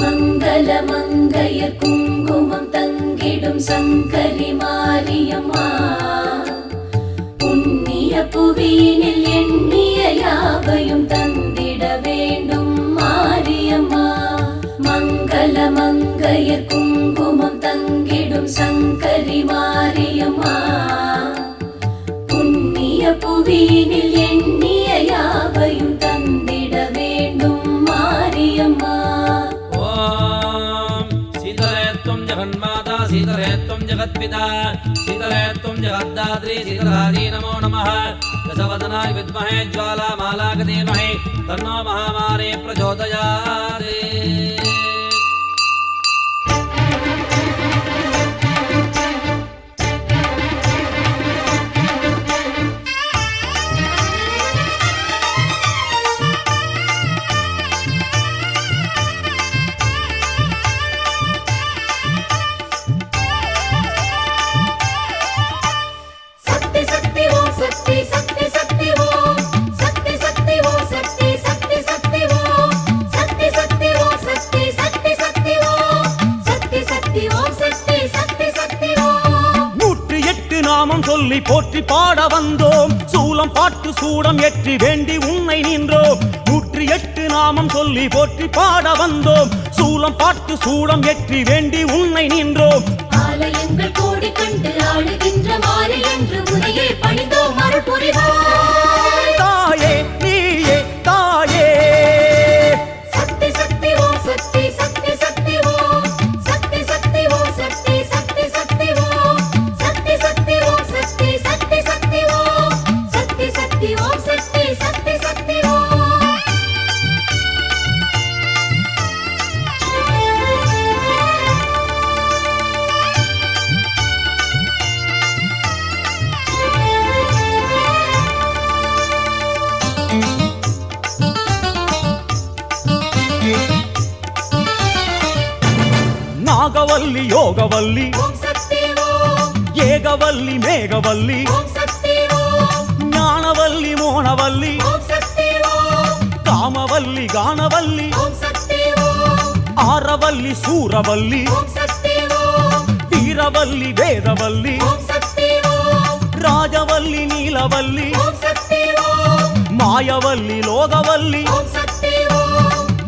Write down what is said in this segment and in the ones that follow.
மங்கள மங்கையர் குங்குமம் தங்கிடும் சங்கரி மாரியம்மா. புண்ணிய புவியினில் எண்ணிய யாவையும் தந்திட வேண்டும் மாரியம்மா. மங்கள மங்கையர் குங்குமம் தங்கிடும் சங்கரி மாரியம்மா जगत्पिता शीतले त्वं जगद्दात्री शीतलादी नमो नमः दशवदनाय विद्महे ज्वालामालाक धीमहि तन्नो महामारी प्रचोदयात् போற்றி பாட வந்தோம். சூலம் பாட்டு சூடம் ஏற்றி வேண்டி உன்னை நின்றோம். நூற்றி எட்டு நாமம் சொல்லி போற்றி பாட வந்தோம். சூலம் பாட்டு சூடம் ஏற்றி வேண்டி உன்னை நின்றோம். ஆலயங்கள் கோடி கண்டு ஆளுகின்ற மாறி என்று உனையே பணிந்தோம். மறுபுரிவோம். நாகவல்லி யோகவல்லி ஓம் சக்தி ஓம் ஏகவல்லி மேகவல்லி ஓம் சக்தி ஓம் ஞானவல்லி மோனவல்லி ஓம் சக்தி ஓம் காமவல்லி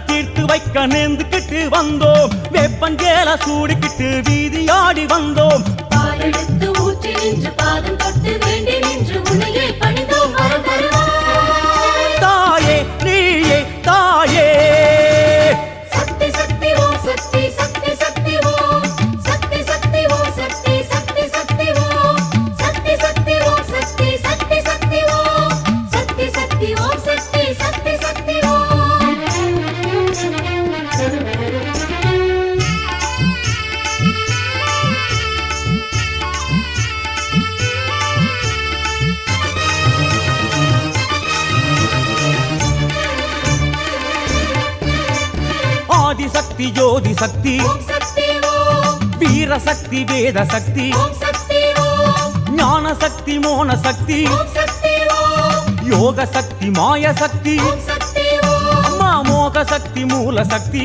கடன் தீர்த்து வைக்க நேர்ந்துக்கிட்டு வந்தோம். வேப்பன் கேல சூடிக்கிட்டு வீதி ஆடி வந்தோம். பாலெடுத்து ஊற்றி நின்று பாதம் தொட்டு வேண்டி நின்று உன்னையே ஆதிசக்தி ஜோதி சக்தி ஓம் சக்தி ஓம் வீர சக்தி வேத சக்தி ஓம் சக்தி ஓம் ஞான சக்தி மோன சக்தி ஓம் சக்தி ஓம் யோக சக்தி மாய சக்தி ஓம் சக்தி ஓம் அம்மா மோக சக்தி மூல சக்தி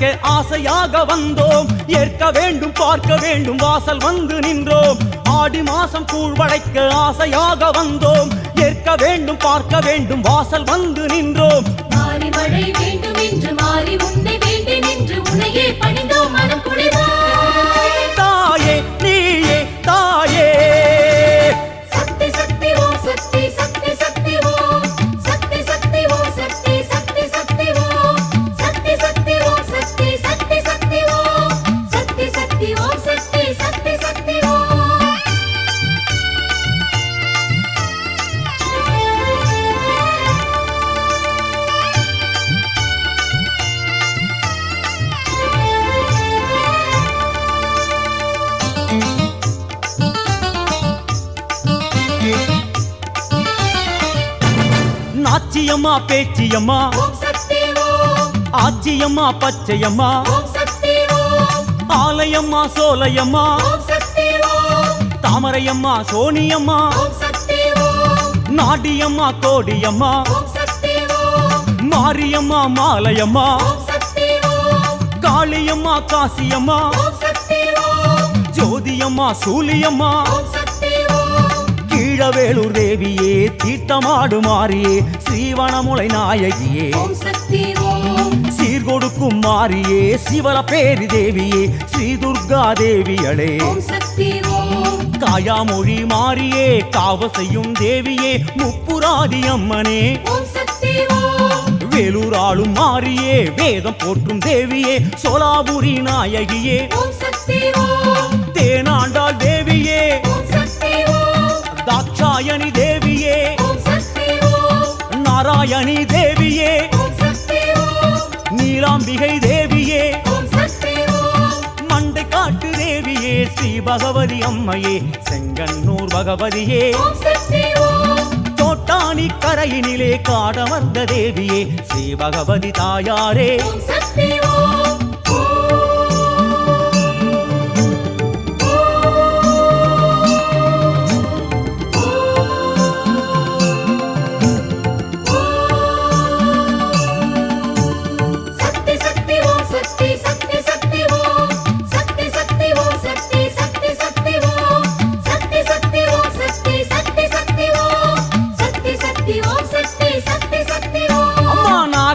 கூழ் ஆசையாக வந்தோம். ஏற்க வேண்டும் பார்க்க வேண்டும் வாசல் வந்து நின்றோம். ஆடி மாசம் கூழ் படைக்க ஆசையாக வந்தோம். ஏற்க வேண்டும் பார்க்க வேண்டும் வாசல் வந்து நின்றோம். வேண்டும் என்று நாச்சியம்மா பேச்சியம்மா. ஆச்சியம்மா பச்சையம்மா. ஆலயம்மா சோலையம்மா. தாமரையம்மா சோனியம்மா. நாடியம்மா கோடியம்மா. மாரியம்மா மாலையம்மா. காளியம்மா காசியம்மா. ஜோதியம்மா சூலியம்மா. கீழவேலூர் தேவியே தீர்த்தமாடு மாறியே ஸ்ரீவனமுலை நாயகியே. சீர்கொடுக்கும் மாறியே சிவல பேரி தேவியே ஸ்ரீ துர்கா தேவியளே காயாமொழி மாறியே காவ செய்யும் தேவியே முப்புராதி அம்மனே. வேலூராளும் மாறியே வேதம் போற்றும் தேவியே சோலாபுரி நாயகியே. தேனாண்டாள் தேவியே. தாட்சாயணி ஓம். நாராயணி தேவியே. நீலாம்பிகை தேவியே. மண்டை காட்டு தேவியே ஸ்ரீ பகவதி அம்மையே செங்கன்னூர் பகவதியே. தோட்டாணி கரையினிலே காடமர்ந்த தேவியே ஸ்ரீ பகவதி தாயாரே.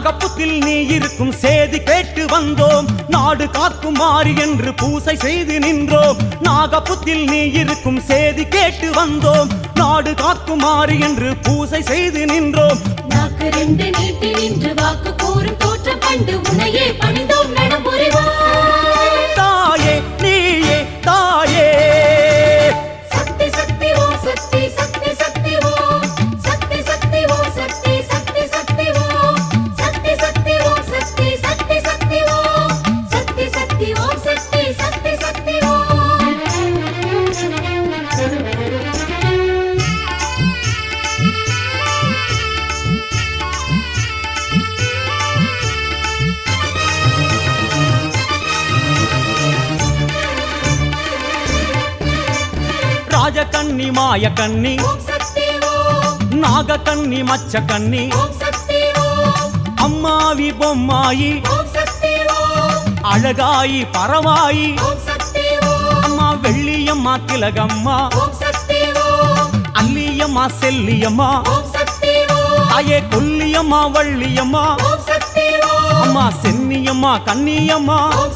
அகப்புத்தில் நீ இருக்கும் சேதி கேட்டு வந்தோம். நாடு காக்கும் மாறி என்று பூசை செய்து நின்றோம். நாகப்புத்தில் நீ இருக்கும் சேதி கேட்டு வந்தோம். நாடு காக்கும் மாறி என்று பூசை செய்து நின்றோம். நாக்கு ரெண்டு நீட்டி நின்று வாக்கு கூறும் தோற்றம் கண்டு உனையே பணிந்தோம் நடமுறைவாய் சக்தி ஓம். நாகக்கன்னி மச்சக்கன்னி ஓம் சக்தி ஓம். அம்மாவி பொம்மாயி. அழகாயி பரவாயி. அம்மா வெள்ளியம்மா திலகம்மா. அல்லியம்மா செல்லியம்மா. தாயே கொல்லியம்மா வள்ளியம்மா. அம்மா சென்னியம்மா ஓம்